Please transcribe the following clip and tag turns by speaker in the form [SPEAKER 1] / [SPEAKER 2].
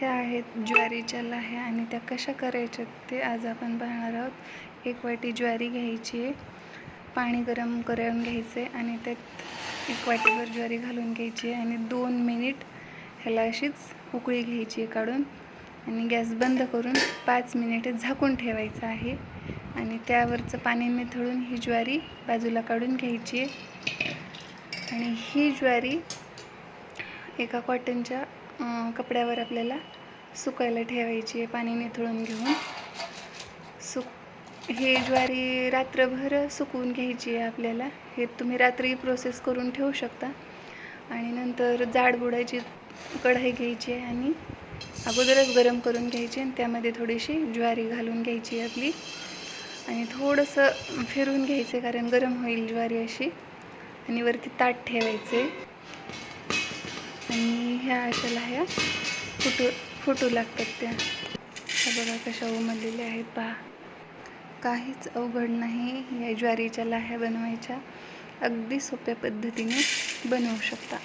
[SPEAKER 1] ह्या आहेत ज्वारीच्या लाह्या आणि त्या कशा करायच्या ते आज आपण पाहणार आहोत. एक वाटी ज्वारी घ्यायची आहे. पाणी गरम करून घ्यायचे आणि त्यात एक वाटीभर ज्वारी घालून घ्यायची आहे आणि दोन मिनिट ह्याला अशीच उकळी घ्यायची आहे काढून आणि गॅस बंद करून पाच मिनिटे झाकून ठेवायचं आहे. आणि त्यावरचं पाणी निथळून ही ज्वारी बाजूला काढून घ्यायची आहे. आणि ही ज्वारी एका कॉटनच्या कपड्यावर आपल्याला सुकायला ठेवायची आहे पाणी निथळून घेऊन. सुक हे ज्वारी रात्रभर सुकवून घ्यायची आहे आपल्याला. हे तुम्ही रात्री प्रोसेस करून ठेवू शकता. आणि नंतर जाड बुडायची कढाई घ्यायची आहे आणि अगोदरच गरम करून घ्यायची आणि त्यामध्ये थोडीशी ज्वारी घालून घ्यायची आहे आपली. आणि थोडंसं फिरून घ्यायचं कारण गरम होईल ज्वारी अशी. आणि वरती ताट ठेवायचे ह्या अशाला लाह्या फुटू फुटू लागतात त्या. त्या बघा कशा उमललेल्या आहेत पहा. काहीच अवघड नाही या ज्वारीच्या लाह्या बनवायच्या. अगदी सोप्या पद्धतीने बनवू शकता.